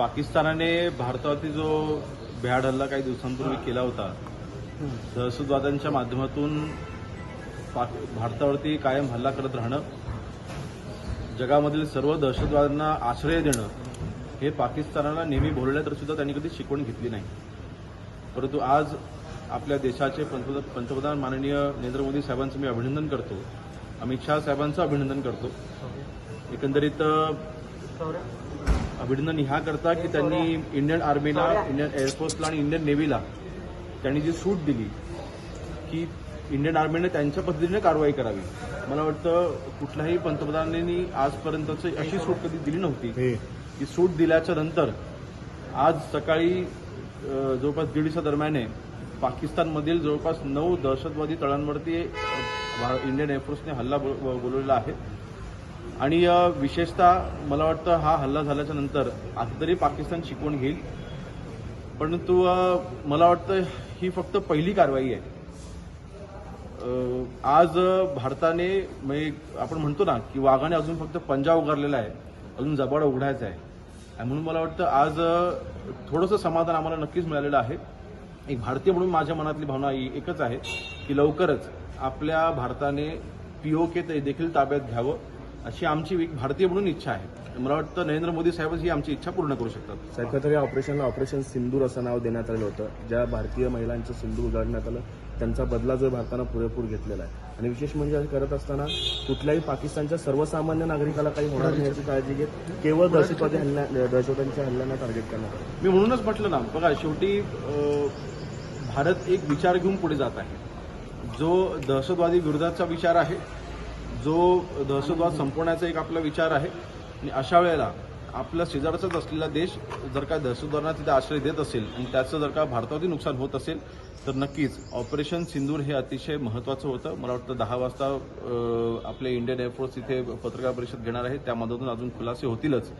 पाकिस्तानाने भारतावरती जो भ्याड हल्ला काही दिवसांपूर्वी केला होता दहशतवाद्यांच्या माध्यमातून पाक भारतावरती कायम हल्ला करत राहणं जगामधील सर्व दहशतवाद्यांना आश्रय देणं हे पाकिस्तानाला नेहमी बोललं तर सुद्धा त्यांनी कधी शिकवण घेतली नाही. परंतु आज आपल्या देशाचे पंतप्रधान माननीय नरेंद्र मोदी साहेबांचं मी अभिनंदन करतो. अमित शहा साहेबांचं अभिनंदन करतो. एकंदरीत अभिनंदन ह्या करता की त्यांनी इंडियन आर्मीला इंडियन एअरफोर्सला आणि इंडियन नेव्हीला त्यांनी जी सूट दिली की इंडियन आर्मीने त्यांच्या पद्धतीने कारवाई करावी. मला वाटतं कुठल्याही पंतप्रधानांनी आजपर्यंतच अशी सूट कधी दिली नव्हती. की सूट दिल्याच्या नंतर आज सकाळी जवळपास दीड दिवसा दरम्यान पाकिस्तानमधील जवळपास नऊ दहशतवादी तळांवरती इंडियन एअरफोर्सने हल्ला बोल- बोलवलेला आहे. आणि विशेषतः मला वाटतं हा हल्ला झाल्याच्यानंतर आता तरी पाकिस्तान शिकवण घेईल. परंतु मला वाटतं ही फक्त पहिली कारवाई आहे. आज भारताने म्हणजे आपण म्हणतो ना की वाघाने अजून फक्त पंजा उगारलेला आहे. अजून जबाड उघडायचा आहे. आणि म्हणून मला वाटतं आज थोडंसं समाधान आम्हाला नक्कीच मिळालेलं आहे. एक भारतीय म्हणून माझ्या मनातली भावना ही एकच आहे की लवकरच आपल्या भारताने पीओके देखील ताब्यात घ्यावं. अशी आमची एक भारतीय म्हणून इच्छा आहे. मला वाटतं नरेंद्र मोदी साहेबच ही आमची इच्छा पूर्ण करू शकतात. सरकारतर्फे या ऑपरेशनला ऑपरेशन सिंदूर असं नाव देण्यात आलं होतं. ज्या भारतीय महिलांचं सिंदूर उजाडण्यात आलं त्यांचा बदला जो भारतानं पुरेपूर घेतलेला आहे. आणि विशेष म्हणजे करत असताना कुठल्याही पाकिस्तानच्या सर्वसामान्य नागरिकाला काही होणार नाही याची काळजी घेत केवळ दहशतवादी हल्ल्या दहशतवाद्यांच्या हल्ल्यांना टार्गेट करण्यात आलं. मी म्हणूनच म्हटलं ना बघा शेवटी भारत एक विचार घेऊन पुढे जात आहे. जो दहशतवादी विरोधाचा विचार आहे जो दहशतवाद संपवण्याचा एक आपला विचार आहे आणि अशा वेळेला आपला शेजारचाच असलेला देश जर का दहशतवादांना तिथे आश्रय देत असेल आणि त्याचं जर का भारतावरती नुकसान होत असेल तर नक्कीच ऑपरेशन सिंदूर हे अतिशय महत्त्वाचं होतं. मला वाटतं दहा वाजता आपले इंडियन एअरफोर्स इथे पत्रकार परिषद घेणार आहे. त्यामधून अजून खुलासे होतीलच.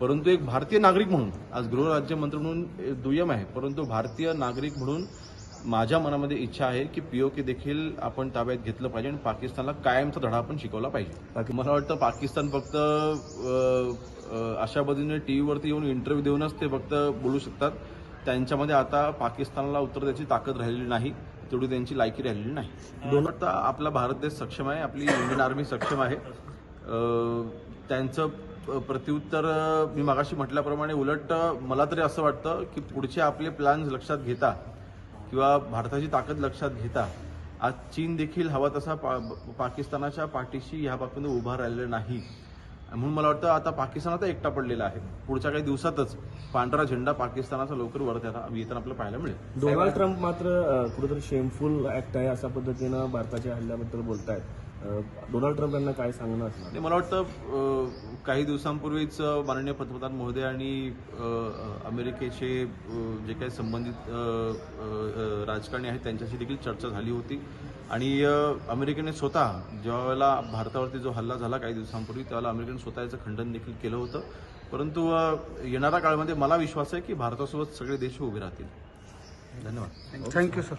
परंतु एक भारतीय नागरिक म्हणून आज गृहराज्यमंत्री म्हणून दुय्यम आहे परंतु भारतीय नागरिक म्हणून माझ्या मनामध्ये इच्छा आहे की पीओके देखील आपण ताब्यात घेतलं पाहिजे आणि पाकिस्तानला कायमचा धडा आपण शिकवला पाहिजे. मला वाटतं पाकिस्तान फक्त अशा पद्धतीने टीव्हीवरती येऊन इंटरव्ह्यू देऊनच ते फक्त बोलू शकतात. त्यांच्यामध्ये आता पाकिस्तानला उत्तर द्यायची ताकद राहिलेली नाही तेवढी त्यांची लायकी राहिलेली नाही. दोन वाटतं आपला भारत देश सक्षम आहे आपली इंडियन आर्मी सक्षम आहे. त्यांचं प्रत्युत्तर मी मागाशी म्हटल्याप्रमाणे उलट मला तरी असं वाटतं की पुढचे आपले प्लॅन्स लक्षात घेता किंवा भारताची ताकद लक्षात घेता आज चीन देखील हवा तसा पा, पाकिस्तानाच्या पाठीशी ह्या बाबतीत उभा राहिलेला नाही. म्हणून मला वाटतं आता पाकिस्तान आता एकटा पडलेला आहे. पुढच्या काही दिवसातच पांढरा झेंडा पाकिस्तानाचा लवकर वरत येता- येताना आपल्याला पाहायला मिळेल. डोनाल्ड ट्रम्प मात्र कुठेतरी शेमफुल ऍक्ट आहे अशा पद्धतीनं भारताच्या हल्ल्याबद्दल बोलतायत. डोनाल्ड ट्रम्प यांना काय सांगणं असणार? आणि मला वाटतं काही दिवसांपूर्वीच माननीय पंतप्रधान महोदय आणि अमेरिकेचे जे काही संबंधित राजकारणी आहेत त्यांच्याशी देखील चर्चा झाली होती. आणि अमेरिकेने स्वतः जेव्हा वेळेला भारतावरती जो हल्ला झाला काही दिवसांपूर्वी त्यावेळेला अमेरिकेने स्वतः याचं खंडन देखील केलं होतं. परंतु येणाऱ्या काळामध्ये मला विश्वास आहे की भारतासोबत सगळे देश उभे राहतील. धन्यवाद. Thank you sir